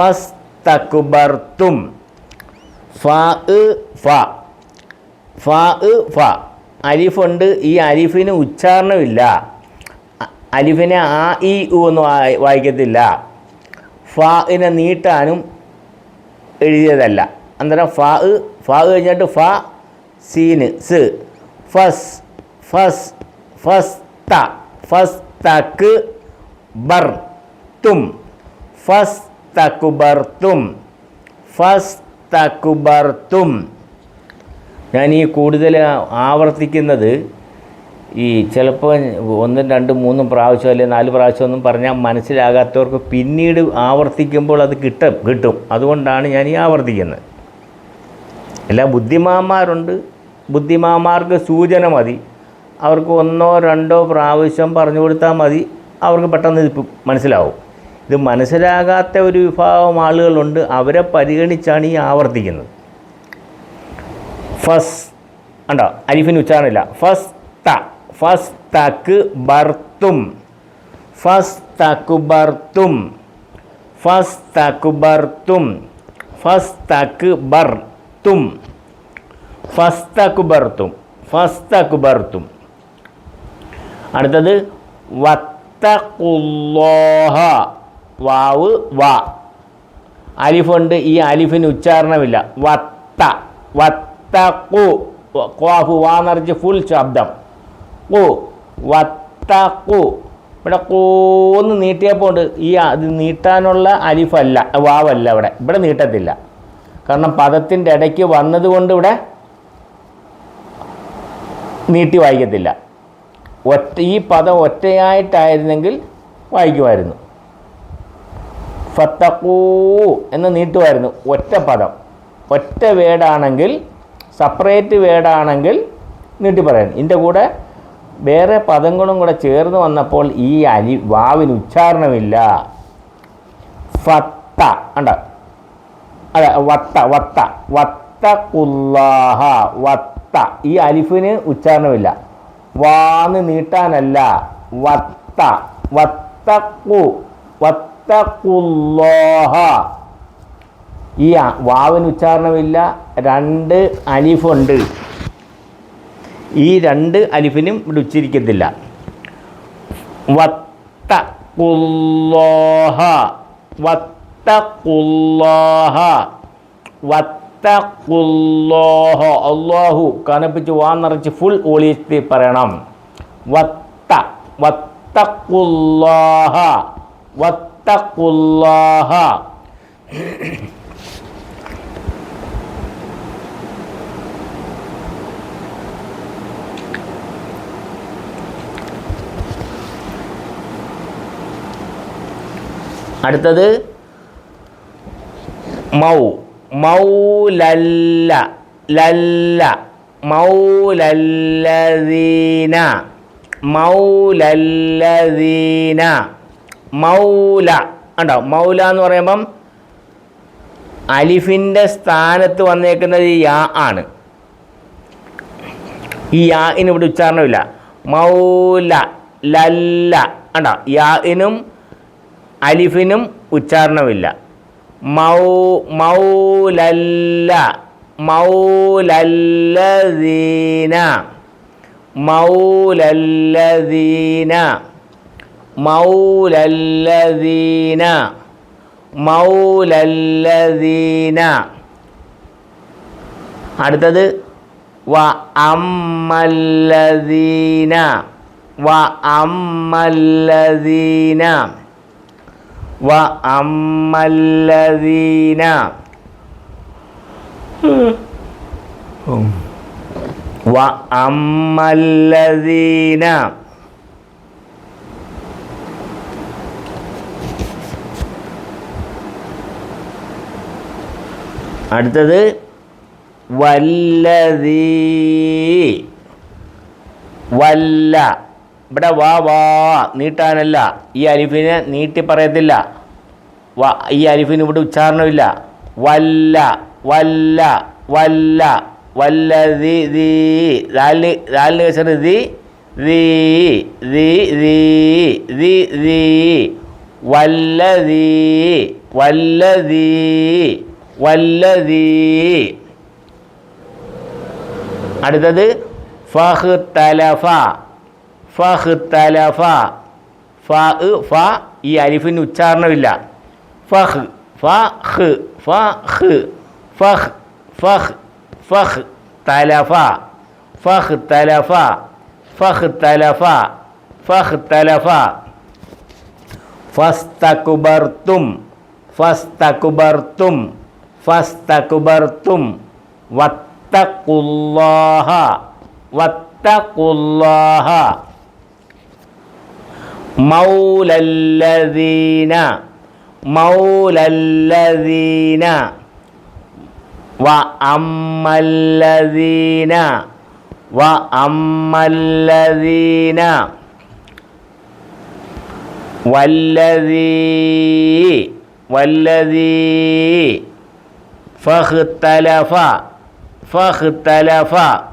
ഫസ് തക്കുബർത്തും ഫ. ഫ ഫ ഫ. അലിഫുണ്ട്. ഈ അരിഫിന് ഉച്ചാരണമില്ല. അരിഫിനെ ആ ഇ ഉ വായി- വായിക്കത്തില്ല. ഫിനെ നീട്ടാനും എഴുതിയതല്ല. അന്നേരം ഫ ഫ കഴിഞ്ഞിട്ട് ഫ സീന് സ്. ഫസ് ഫസ് ഫസ് ത ഫസ് തക്ക് ബർ തും ഫസ് തക്കുബർത്തും ഫസ്തകുബർത്തും ഞാൻ ഈ കൂടുതൽ ആവർത്തിക്കുന്നത് ഈ ചിലപ്പോൾ ഒന്നും രണ്ടും മൂന്നും പ്രാവശ്യം അല്ലെങ്കിൽ നാല് പ്രാവശ്യം ഒന്നും പറഞ്ഞാൽ മനസ്സിലാകാത്തവർക്ക് പിന്നീട് ആവർത്തിക്കുമ്പോൾ അത് കിട്ടും കിട്ടും. അതുകൊണ്ടാണ് ഞാൻ ഈ ആവർത്തിക്കുന്നത്. എല്ലാ ബുദ്ധിമാന്മാരുണ്ട്. ബുദ്ധിമാന്മാർക്ക് സൂചന മതി. അവർക്ക് ഒന്നോ രണ്ടോ പ്രാവശ്യം പറഞ്ഞു കൊടുത്താൽ മതി. അവർക്ക് പെട്ടെന്ന് ഇത് മനസ്സിലാവും. ഇത് മനസ്സിലാകാത്ത ഒരു വിഭാഗം ആളുകളുണ്ട്. അവരെ പരിഗണിച്ചാണ് ഈ ആവർത്തിക്കുന്നത്. ഫസ് ഉണ്ടോ അരിഫിന് ഉച്ചാരണമില്ല. ഫസ് ത ഫസ് തക്ക് ബർത്തും. ഫസ് തക്കു ബർത്തും. ഫസ് തക്കു ബർത്തും. ഫസ് തക്ക് ബർത്തും. ഫസ് തക്കു ബർത്തും. ഫസ് തക്കു ബർത്തും. അടുത്തത് വത്തക്കുല്ലോഹ വാവ് വാ. അലിഫുണ്ട്. ഈ അലിഫിന് ഉച്ചാരണമില്ല. വത്ത. വത്ത കു ക്വാഫ് വാ നിറച്ച് ഫുൾ ശബ്ദം. കു. വത്ത കു ഇവിടെ കൂന്ന് നീട്ടിയപ്പോൾ ഉണ്ട്. ഈ അത് നീട്ടാനുള്ള അലിഫല്ല വാവല്ല ഇവിടെ. ഇവിടെ നീട്ടത്തില്ല. കാരണം പദത്തിന്റെ ഇടയ്ക്ക് വന്നതുകൊണ്ട് ഇവിടെ നീട്ടി വായിക്കത്തില്ല. ഒറ്റ ഈ പദം ഒറ്റയായിട്ടായിരുന്നെങ്കിൽ വായിക്കുമായിരുന്നു. ഫത്തക്കൂ എന്ന് നീട്ടുമായിരുന്നു. ഒറ്റ പദം. ഒറ്റ വേടാണെങ്കിൽ സെപ്പറേറ്റ് വേടാണെങ്കിൽ നീട്ടി പറയാൻ. ഇതിന്റെ കൂടെ വേറെ പദങ്ങളും കൂടെ ചേർന്ന് വന്നപ്പോൾ ഈ അലി വാവിന് ഉച്ചാരണമില്ല. ഫത്ത ഉണ്ട അതെ വത്ത വത്ത. വത്ത കുല്ലാഹ വത്ത. ഈ അലിഫിന് ഉച്ചാരണമില്ല. വാന്ന് നീട്ടാനല്ല. വത്ത വത്തക്കു വത്തക്കുല്ലാഹ ഈ വാവിന് ഉച്ചാരണമില്ല രണ്ട് അലിഫുണ്ട്. ഈ രണ്ട് അലിഫിനും ഇവിടെ ഉച്ചരിക്കത്തില്ല. വത്തക്കുല്ലാഹ വത്തക്കുല്ലാഹ വത്തക്കുല്ലാഹ അള്ളാഹു കനപ്പിച്ച് വാ നിറച്ച് ഫുൾ ഓളിയത്തിൽ പറയണം. വത്ത വത്തക്കുല്ലാഹ വത്തക്കുല്ലാഹ അടുത്തത് മൗ മൗലല്ല ലല്ല മൗലല്ലദീന മൗലല്ലദീന. മൗല. ഉണ്ടോ മൗല എന്ന് പറയുമ്പം അലിഫിന്റെ സ്ഥാനത്ത് വന്നേക്കുന്നത് യാ ആണ്. ഈ യാ ഇന് ഇവിടെ ഉച്ചാരണമില്ല മൗല ലല്ല. ഉണ്ടോ യാഇനും അലിഫിനും ഉച്ചാരണമില്ല. മൗ മൗലല്ല. മൗലല്ലദീന. മൗലല്ലദീന. മൗലല്ലദീന മൗലല്ലദീന. അടുത്തത് വ അമ്മല്ലദീന വ അമ്മല്ലദീന. വ അമ്മല്ലദീന. വ അമ്മല്ലദീന. അടുത്തത് വല്ലതീ. വല്ല. ഇവിടെ വാ വാ നീട്ടാനല്ല. ഈ അലിഫിനെ നീട്ടി പറയത്തില്ല. വ ഈ അലിഫിന് ഇവിടെ ഉച്ചാരണമില്ല. വല്ല വല്ല വല്ല. വല്ലതി ദീ. ദാലിന് ദാലിന് കസറ് ദി ദീ ദി ദീ ദി ദീ. വല്ലതീ. അടുത്തത് ഫഹ് തലഫ ഫഹ് തലഫ ഫ ഫ ഈ അരിഫിന് ഉച്ചാരണമില്ല. ഫഹ് ഫഹ് ഫഹ് ഫഹ് ഫഹ് ഫഹ് തലഫ ഫഹ് തലഫ. ഫഹ് തലഫ ഫഹ് തലഫ ഫസ്തകുബർത്തും. ഫസ്തകുബർത്തും. ഫസ്തകുബർത്തും വത്തഖുല്ലാഹ വത്തഖുല്ലാഹ മൗലല്ലദീന മൗലല്ലദീന വ അമ്മല്ലദീന വ അമ്മല്ലദീന വല്ലതീ വല്ലതീ فاختلفا فاختلفا